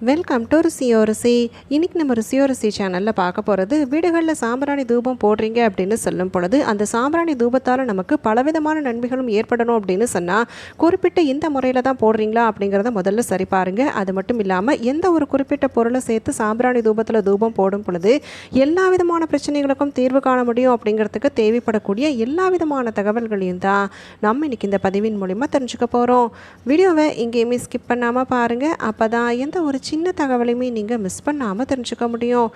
Welcome to ருசியோ ருசி இன்னைக்கு நம்ம ருசியோ ருசி சேனலில் பார்க்க போகிறது வீடுகளில் சாம்பிராணி தூபம் போடுறீங்க அப்படின்னு சொல்லும் பொழுது அந்த சாம்பிராணி தூபத்தால் நமக்கு பலவிதமான நன்மைகளும் ஏற்படணும் அப்படின்னு சொன்னால் குறிப்பிட்ட இந்த முறையில் தான் போடுறீங்களா அப்படிங்கிறத முதல்ல சரி பாருங்க. அது மட்டும் இல்லாமல் எந்த ஒரு குறிப்பிட்ட பொருளை சேர்த்து சாம்பிராணி தூபத்தில் தூபம் போடும் பொழுது எல்லா விதமான பிரச்சனைகளுக்கும் தீர்வு காண முடியும் அப்படிங்கிறதுக்கு தேவைப்படக்கூடிய எல்லா விதமான தகவல்களையும் தான் நம்ம இன்றைக்கி இந்த பதிவின் மூலிமா தெரிஞ்சுக்க போகிறோம் வீடியோவை எங்கேயுமே ஸ்கிப் பண்ணாமல் பாருங்கள் அப்போ தான் எந்த ஒரு சின்ன தகவலையுமே நீங்கள் மிஸ் பண்ணாமல் தெரிஞ்சுக்க முடியும்.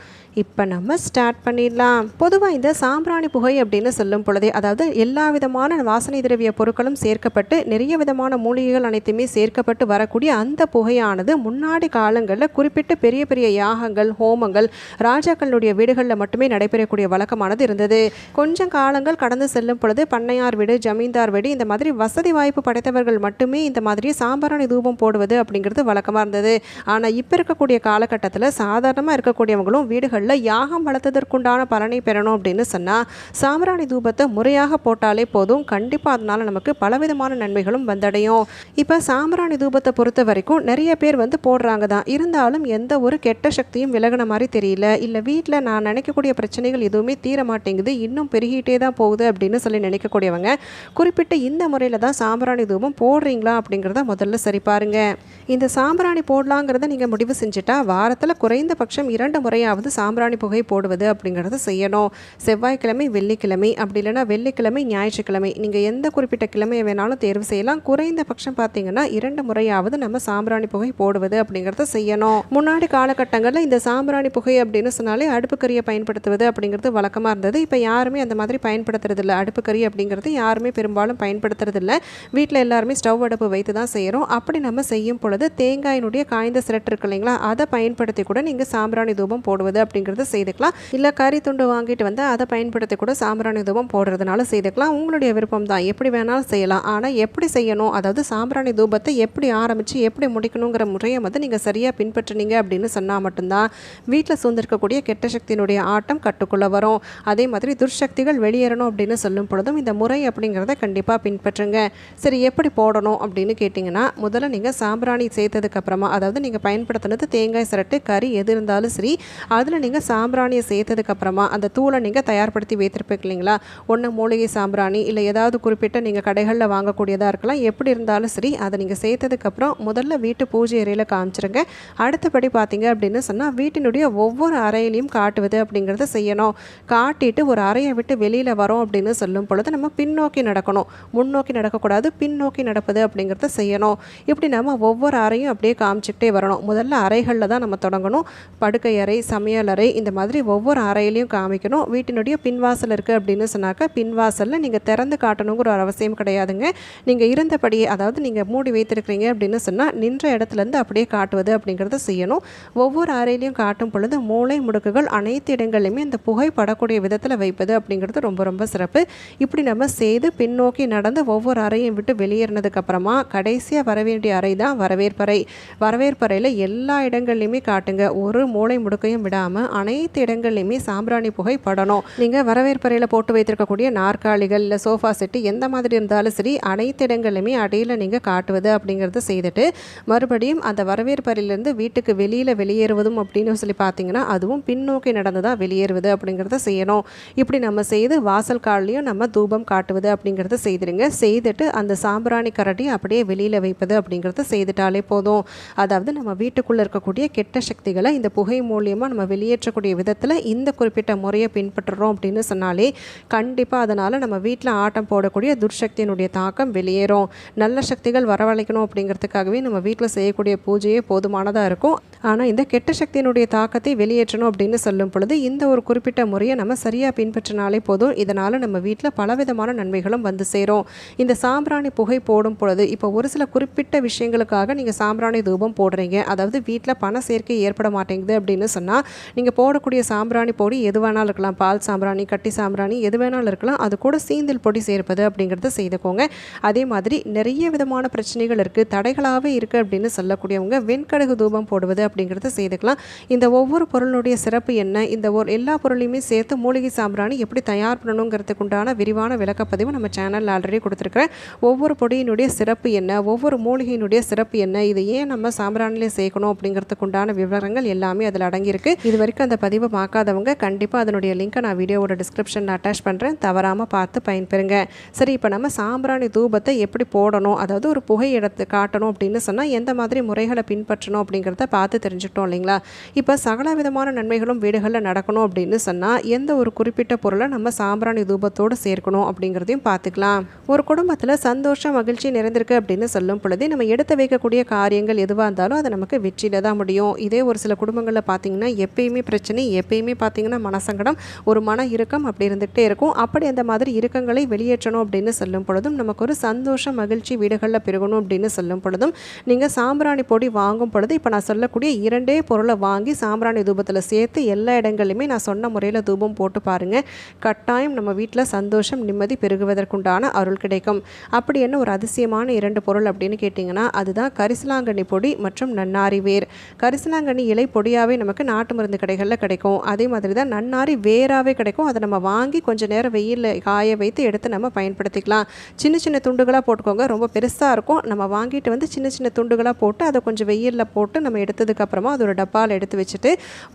இப்போ நம்ம ஸ்டார்ட் பண்ணிடலாம். பொதுவாக இந்த சாம்பிராணி புகை அப்படின்னு சொல்லும் பொழுதே அதாவது எல்லா விதமான வாசனை திரவிய பொருட்களும் சேர்க்கப்பட்டு நிறைய விதமான மூலிகைகள் அனைத்துமே சேர்க்கப்பட்டு வரக்கூடிய அந்த புகையானது முன்னாடி காலங்களில் குறிப்பிட்ட பெரிய பெரிய யாகங்கள் ஹோமங்கள் ராஜாக்களுடைய வீடுகளில் மட்டுமே நடைபெறக்கூடிய வழக்கமானது இருந்தது. கொஞ்சம் காலங்கள் கடந்து செல்லும் பொழுது பண்ணையார் வீடு ஜமீன்தார் வீடு இந்த மாதிரி வசதி வாய்ப்பு படைத்தவர்கள் மட்டுமே இந்த மாதிரி சாம்பிராணி தூபம் போடுவது அப்படிங்கிறது வழக்கமாக இருந்தது. ஆனால் இப்போ இருக்கக்கூடிய காலகட்டத்தில் சாதாரணமாக இருக்கக்கூடியவங்களும் வீடுகளில் யாகம் வளர்த்ததற்குண்டான பலனை பெறணும் அப்படின்னு சொன்னால் சாம்பிராணி தூபத்தை முறையாக போட்டாலே போதும். கண்டிப்பாக அதனால் நமக்கு பலவிதமான நன்மைகளும் வந்தடையும். இப்போ சாம்பிராணி தூபத்தை பொறுத்த வரைக்கும் நிறைய பேர் வந்து போடுறாங்க தான். இருந்தாலும் எந்த ஒரு கெட்ட சக்தியும் விலகின மாதிரி தெரியல. இல்லை வீட்டில் நான் நினைக்கக்கூடிய பிரச்சனைகள் எதுவுமே தீர மாட்டேங்குது இன்னும் பெருகிட்டே தான் போகுது அப்படின்னு சொல்லி நினைக்கக்கூடியவங்க குறிப்பிட்ட இந்த முறையில் தான் சாம்பிராணி தூபம் போடுறீங்களா அப்படிங்கிறத முதல்ல சரி பாருங்கள் இந்த சாம்பிராணி போடலாங்கிறத நீங்கள் முடிவு செஞ்சுட்டா வாரத்தில் குறைந்தபட்சம் இரண்டு முறையாவது சாம்பிராணி புகை போடுவது அப்படிங்கிறத செய்யணும். செவ்வாய்க்கிழமை வெள்ளிக்கிழமை அப்படி இல்லைன்னா வெள்ளிக்கிழமை ஞாயிற்றுக்கிழமை. நீங்கள் எந்த குறிப்பிட்ட கிழமையை வேணாலும் தேர்வு செய்யலாம். குறைந்தபட்சம் பார்த்தீங்கன்னா இரண்டு முறையாவது நம்ம சாம்பிராணி புகை போடுவது அப்படிங்கிறத செய்யணும். முன்னாடி காலகட்டங்களில் இந்த சாம்பிராணி புகை அப்படின்னு சொன்னாலே அடுப்புக்கரியை பயன்படுத்துவது அப்படிங்கிறது வழக்கமாக இருந்தது. இப்போ யாருமே அந்த மாதிரி பயன்படுத்துறதில்ல. அடுப்புக்கறி அப்படிங்கிறது யாருமே பெரும்பாலும் பயன்படுத்துறதில்ல. வீட்டில் எல்லாருமே ஸ்டவ் அடுப்பு வைத்து தான் செய்கிறோம் அப்படி நம்ம செய்யும் பொழுது தேங்காயினுடைய காய்ந்த சிரட்டு இருக்கு இல்லைங்களா? அதை பயன்படுத்தி கூட நீங்கள் சாம்பிராணி தூபம் போடுவது அப்படிங்கிறத செய்துக்கலாம். இல்லை கறி துண்டு வாங்கிட்டு வந்து அதை பயன்படுத்தி கூட சாம்பிராணி தூபம் போடுறதுனால செய்துக்கலாம். உங்களுடைய விருப்பம் தான். எப்படி வேணாலும் செய்யலாம். ஆனால் எப்படி செய்யணும்? அதாவது சாம்பிராணி தூபத்தை எப்படி ஆரம்பித்து எப்படி முடிக்கணுங்கிற முறையை வந்து நீங்கள் சரியாக பின்பற்றினீங்க அப்படின்னு சொன்னால் மட்டும்தான் வீட்டில் சூழ்ந்திருக்கக்கூடிய கெட்ட சக்தியினுடைய ஆட்டம் கட்டுக்குள்ளே வரும். அதே மாதிரி துர்சக்திகள் வெளியேறணும் அப்படின்னு சொல்லும் பொழுதும் இந்த முறை அப்படிங்கிறத கண்டிப்பாக பின்பற்றுங்க. சரி எப்படி போடணும் அப்படின்னு கேட்டிங்கன்னா முதல்ல நீங்கள் சாம்பிராணி சேர்த்ததுக்கப்புறமா அதாவது நீங்கள் பயன்படுத்தினது தேங்காய் சிரட்டு கறி எது இருந்தாலும் சரி. அதில் நீங்கள் சாம்பிராணியை சேர்த்ததுக்கப்புறமா அந்த தூளை நீங்கள் தயார்படுத்தி வைத்திருப்பீங்க இல்லைங்களா? ஒன்று மூலிகை சாம்பிராணி இல்லை ஏதாவது குறிப்பிட்ட நீங்கள் கடைகளில் வாங்கக்கூடியதாக இருக்கலாம். எப்படி இருந்தாலும் சரி அதை நீங்கள் சேர்த்ததுக்கப்புறம் முதல்ல வீட்டு பூஜை அறையில் காமிச்சிருங்க. அடுத்தபடி பார்த்தீங்க அப்படின்னு சொன்னால் வீட்டினுடைய ஒவ்வொரு அறையிலையும் காட்டுவது அப்படிங்கிறத செய்யணும். காட்டிட்டு ஒரு அறையை விட்டு வெளியில் வரோம் அப்படின்னு சொல்லும் பொழுது நம்ம பின்னோக்கி நடக்கணும். முன்னோக்கி நடக்கக்கூடாது பின்னோக்கி நடப்பது அப்படிங்கிறத செய்யணும். இப்படி நம்ம ஒவ்வொரு அறையும் அப்படியே காமிச்சிக்கிட்டே வரணும். முதல் முதல்ல அறைகளில் தான் நம்ம தொடங்கணும். படுக்கை அறை சமையல் அறை இந்த மாதிரி ஒவ்வொரு அறையிலையும் காமிக்கணும். வீட்டினுடைய பின்வாசல் இருக்குது அப்படின்னு சொன்னாக்கா பின்வாசலில் நீங்கள் திறந்து காட்டணுங்கிற ஒரு அவசியம் கிடையாதுங்க. நீங்கள் இருந்தபடியே அதாவது நீங்கள் மூடி வைத்திருக்கிறீங்க அப்படின்னு சொன்னால் நின்ற இடத்துலேருந்து அப்படியே காட்டுவது அப்படிங்கிறத செய்யணும். ஒவ்வொரு அறையிலையும் காட்டும் பொழுது மூளை முடுக்குகள் அனைத்து இடங்கள்லையுமே இந்த புகை படக்கூடிய விதத்தில் வைப்பது அப்படிங்கிறது ரொம்ப ரொம்ப சிறப்பு. இப்படி நம்ம செய்து பின்னோக்கி நடந்து ஒவ்வொரு அறையும் விட்டு வெளியேறினதுக்கப்புறமா கடைசியாக வர வேண்டிய அறை தான் வரவேற்பறை. வரவேற்பறையில் எல்லா இடங்கள்லையுமே காட்டுங்க. ஒரு மூளை முடுக்கையும் விடாமல் அனைத்து இடங்கள்லையுமே சாம்பிராணி புகை படணும். நீங்கள் வரவேற்பறையில் போட்டு வைத்திருக்கக்கூடிய நாற்காலிகள் இல்லை சோஃபா செட்டு எந்த மாதிரி இருந்தாலும் சரி அனைத்து இடங்கள்லையுமே அடியில் நீங்கள் காட்டுவது அப்படிங்கிறத செய்துட்டு மறுபடியும் அந்த வரவேற்பறையிலேருந்து வீட்டுக்கு வெளியில் வெளியேறுவதும் அப்படின்னு சொல்லி பார்த்தீங்கன்னா அதுவும் பின்னோக்கி நடந்து தான் வெளியேறுவது அப்படிங்கிறத செய்யணும். இப்படி நம்ம செய்து வாசல் கால்லையும் நம்ம தூபம் காட்டுவது அப்படிங்கிறத செய்திருங்க. செய்துட்டு அந்த சாம்பிராணி கரடி அப்படியே வெளியில் வைப்பது அப்படிங்கிறத செய்துட்டாலே போதும். அதாவது நம்ம வீட்டுக்குள்ளே இருக்கக்கூடிய கெட்ட சக்திகளை இந்த புகை மூலியமாக நம்ம வெளியேற்றக்கூடிய விதத்தில் இந்த குறிப்பிட்ட முறையை பின்பற்றுறோம் அப்படின்னு சொன்னாலே கண்டிப்பாக அதனால் நம்ம வீட்டில் ஆட்டம் போடக்கூடிய துர்சக்தியினுடைய தாக்கம் வெளியேறும். நல்ல சக்திகள் வரவழைக்கணும் அப்படிங்கிறதுக்காகவே நம்ம வீட்டில் செய்யக்கூடிய பூஜையே போதுமானதாக இருக்கும். ஆனால் இந்த கெட்ட சக்தியினுடைய தாக்கத்தை வெளியேற்றணும் அப்படின்னு சொல்லும் பொழுது இந்த ஒரு குறிப்பிட்ட முறையை நம்ம சரியாக பின்பற்றினாலே போதும். இதனால் நம்ம வீட்டில் பலவிதமான நன்மைகளும் வந்து சேரும். இந்த சாம்பிராணி புகை போடும் பொழுது இப்போ ஒரு சில குறிப்பிட்ட விஷயங்களுக்காக நீங்கள் சாம்பிராணி தூபம் போடுறீங்க. அதாவது வீட்டில் பண சேர்க்கை ஏற்பட மாட்டேங்குது அப்படின்னு சொன்னால் நீங்கள் போடக்கூடிய சாம்பிராணி பொடி எது வேணாலும் இருக்கலாம். பால் சாம்பிராணி கட்டி சாம்பிராணி எது வேணாலும் இருக்கலாம். அது கூட சீந்தில் பொடி சேர்ப்பது அப்படிங்கிறத செய்துக்கோங்க. அதே மாதிரி நிறைய விதமான பிரச்சனைகள் இருக்குது தடைகளாகவே இருக்குது அப்படின்னு சொல்லக்கூடியவங்க வெண்கடுகு தூபம் போடுவது அப்படிங்கிறத செய்துக்கலாம். இந்த ஒவ்வொரு பொருளுடைய சிறப்பு என்ன? இந்த ஒரு எல்லா பொருளையுமே சேர்த்து மூலிகை சாம்பிராணி எப்படி தயார் பண்ணணுங்கிறதுக்கு உண்டான விரிவான விளக்கப்பதிவு நம்ம சேனலில் ஆல்ரெடி கொடுத்துருக்குறேன். ஒவ்வொரு பொடியினுடைய சிறப்பு என்ன? ஒவ்வொரு மூலிகையினுடைய சிறப்பு என்ன? இது ஏன் நம்ம சாம்பிராணிலே சேர்க்கணும் அப்படிங்கிறதுக்கு உண்டான விவரங்கள் எல்லாமே அதில் அடங்கியிருக்கு. இது வரைக்கும் அந்த பதிவை பார்க்காதவங்க கண்டிப்பாக அதனுடைய லிங்க்கை நான் வீடியோவோட டிஸ்கிரிப்ஷனில் அட்டாச் பண்ணுறேன் தவறாமல் பார்த்து பயன்பெறுங்க. சரி இப்போ நம்ம சாம்பிராணி தூபத்தை எப்படி போடணும்? அதாவது ஒரு புகை எடுத்து காட்டணும் அப்படின்னு சொன்னால் எந்த மாதிரி முறைகளை பின்பற்றணும் அப்படிங்கிறத பார்த்து தெரிஞ்சுக்கிட்டோம் இல்லைங்களா? இப்போ சகல விதமான நன்மைகளும் வீடுகளில் நடக்கணும் அப்படின்னு சொன்னால் எந்த ஒரு குறிப்பிட்ட பொருளை நம்ம சாம்பிராணி தூபத்தோடு சேர்க்கணும் அப்படிங்கிறதையும் பார்த்துக்கலாம். ஒரு குடும்பத்தில் சந்தோஷம் மகிழ்ச்சி நிறைந்திருக்கு அப்படின்னு சொல்லும் பொழுது நம்ம எடுத்து வைக்கக்கூடிய காரியங்கள் எதுவாக இருந்தாலும் அது நமக்கு வெற்றியில் தான் முடியும். இதே ஒரு சில குடும்பங்களில் பார்த்தீங்கன்னா எப்பயுமே பிரச்சனை எப்பயுமே பார்த்தீங்கன்னா மனசங்கடம் ஒரு மன இறுக்கம் அப்படி இருந்துகிட்டே இருக்கும். அப்படி அந்த மாதிரி இறுக்கங்களை வெளியேற்றணும் அப்படின்னு சொல்லும் பொழுதும் நமக்கு ஒரு சந்தோஷம் மகிழ்ச்சி வீடுகளில் பெருகணும் அப்படின்னு சொல்லும் பொழுதும் நீங்கள் சாம்பிராணி பொடி வாங்கும் பொழுது இப்போ நான் சொல்லக்கூடிய இரண்டே பொருளை வாங்கி சாம்பிராணி தூபத்தில் சேர்த்து எல்லா இடங்களையுமே நான் சொன்ன முறையில் தூபம் போட்டு பாருங்கள் கட்டாயம் நம்ம வீட்டில் சந்தோஷம் நிம்மதி பெருகுவதற்குண்டான அருள் கிடைக்கும். அப்படி என்ன ஒரு அதிசயமான இரண்டு பொருள் அப்படின்னு கேட்டிங்கன்னா அதுதான் கரிசலாங்கண்ணி பொடி மற்றும் நன்னாரி வேர். கரிசலாங்கண்ணி இலை பொடியாகவே நமக்கு நாட்டு மருந்து கடைகளில் கிடைக்கும். அதே மாதிரி தான் நன்னாரி வேராகவே கிடைக்கும். அதை நம்ம வாங்கி கொஞ்சம் நேரம் வெயிலில் காய வைத்து எடுத்து நம்ம பயன்படுத்திக்கலாம். சின்ன சின்ன துண்டுகளாக போட்டுக்கோங்க. ரொம்ப பெருசாக இருக்கும். நம்ம வாங்கிட்டு வந்து சின்ன சின்ன துண்டுகளாக போட்டு அதை கொஞ்சம் வெயிலில் போட்டு நம்ம வந்ததுக்கப்புறமா அது ஒரு டப்பாவில் எடுத்து வச்சுட்டு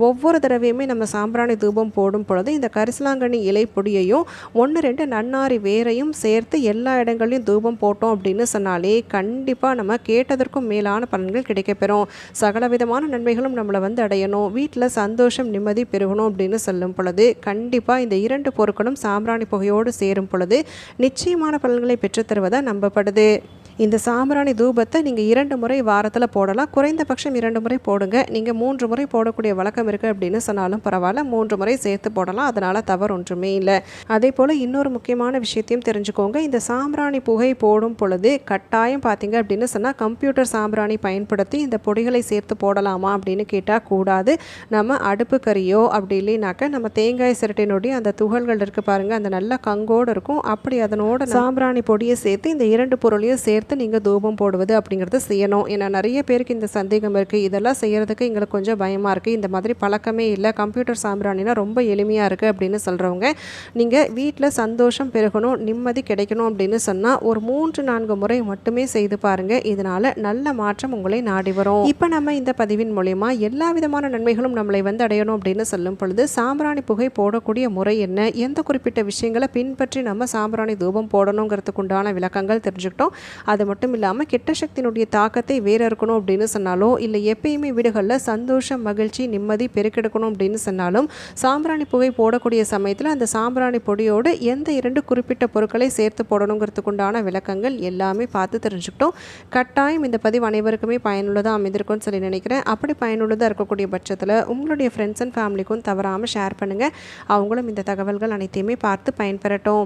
ஒவ்வொரு தடவையுமே நம்ம சாம்பிராணி தூபம் போடும் பொழுது இந்த கரிசலாங்கண்ணி இலை பொடியையும் ஒன்று ரெண்டு நன்னாரி வேரையும் சேர்த்து எல்லா இடங்கள்லையும் தூபம் போட்டோம் அப்படின்னு சொன்னாலே கண்டிப்பாக நம்ம கேட்டதற்கும் மேலான பலன்கள் கிடைக்கப்பெறும். சகல விதமான நன்மைகளும் நம்மளை வந்து அடையணும். வீட்டில் சந்தோஷம் நிம்மதி பெருகணும் அப்படின்னு சொல்லும் பொழுது கண்டிப்பாக இந்த இரண்டு பொருட்களும் சாம்பிராணி புகையோடு சேரும் பொழுது நிச்சயமான பலன்களை பெற்றுத்தருவதாக நம்பப்படுது. இந்த சாம்பிராணி தூபத்தை நீங்கள் இரண்டு முறை வாரத்தில் போடலாம். குறைந்தபட்சம் இரண்டு முறை போடுங்க. நீங்கள் மூன்று முறை போடக்கூடிய வழக்கம் இருக்குது அப்படின்னு சொன்னாலும் பரவாயில்ல. மூன்று முறை சேர்த்து போடலாம். அதனால் தவறு ஒன்றுமே இல்லை. அதே போல் இன்னொரு முக்கியமான விஷயத்தையும் தெரிஞ்சுக்கோங்க. இந்த சாம்பிராணி புகை போடும் பொழுது கட்டாயம் பார்த்தீங்க அப்படின்னு சொன்னால் கம்ப்யூட்டர் சாம்பிராணி பயன்படுத்தி இந்த பொடிகளை சேர்த்து போடலாமா அப்படின்னு கேட்டால் கூடாது. நம்ம அடுப்பு கறியோ அப்படி இல்லைனாக்கா நம்ம தேங்காய் சிரட்டினுடைய அந்த துகள்கள் இருக்குது பாருங்கள் அந்த நல்ல கங்கோடு இருக்கும். அப்படி அதனோட சாம்பிராணி பொடியை சேர்த்து இந்த இரண்டு பொருளையும் சேர்த்து நீங்கள் தூபம் போடுவது அப்படிங்கிறத செய்யணும். ஏன்னா நிறைய பேருக்கு இந்த சந்தேகம் இருக்குது இதெல்லாம் செய்கிறதுக்கு எங்களுக்கு கொஞ்சம் பயமாக இருக்குது இந்த மாதிரி பழக்கமே இல்லை. கம்ப்யூட்டர் சாம்பிராணினா ரொம்ப எளிமையாக இருக்குது அப்படின்னு சொல்கிறவங்க நீங்கள் வீட்டில் சந்தோஷம் பெருகணும் நிம்மதி கிடைக்கணும் அப்படின்னு சொன்னால் ஒரு மூன்று நான்கு முறை மட்டுமே செய்து பாருங்கள் இதனால் நல்ல மாற்றம் உங்களை நாடி வரும். இப்போ நம்ம இந்த பதிவின் மூலயமா எல்லா விதமான நன்மைகளும் நம்மளை வந்து அடையணும் அப்படின்னு சொல்லும் பொழுது சாம்பிராணி புகை போடக்கூடிய முறை என்ன? எந்த குறிப்பிட்ட விஷயங்களை பின்பற்றி நம்ம சாம்பிராணி தூபம் போடணுங்கிறதுக்கு உண்டான விளக்கங்கள் தெரிஞ்சுக்கிட்டோம். அது மட்டும் இல்லாமல் கெட்ட சக்தியினுடைய தாக்கத்தை வேற இருக்கணும் அப்படின்னு சொன்னாலோ இல்லை எப்பயுமே வீடுகளில் சந்தோஷம் மகிழ்ச்சி நிம்மதி பெருக்கெடுக்கணும் அப்படின்னு சொன்னாலும் சாம்பிராணி புகை போடக்கூடிய சமயத்தில் அந்த சாம்பிராணி பொடியோடு எந்த இரண்டு குறிப்பிட்ட பொருட்களை சேர்த்து போடணுங்கிறதுக்குண்டான விளக்கங்கள் எல்லாமே பார்த்து தெரிஞ்சுக்கிட்டோம். கட்டாயம் இந்த பதிவு அனைவருக்குமே பயனுள்ளதாக அமைந்திருக்கும்னு சொல்லி நினைக்கிறேன். அப்படி பயனுள்ளதாக இருக்கக்கூடிய பட்சத்தில் உங்களுடைய ஃப்ரெண்ட்ஸ் அண்ட் ஃபேமிலிக்கும் தவறாமல் ஷேர் பண்ணுங்கள் அவங்களும் இந்த தகவல்கள் அனைத்தையுமே பார்த்து பயன்பெறட்டும்.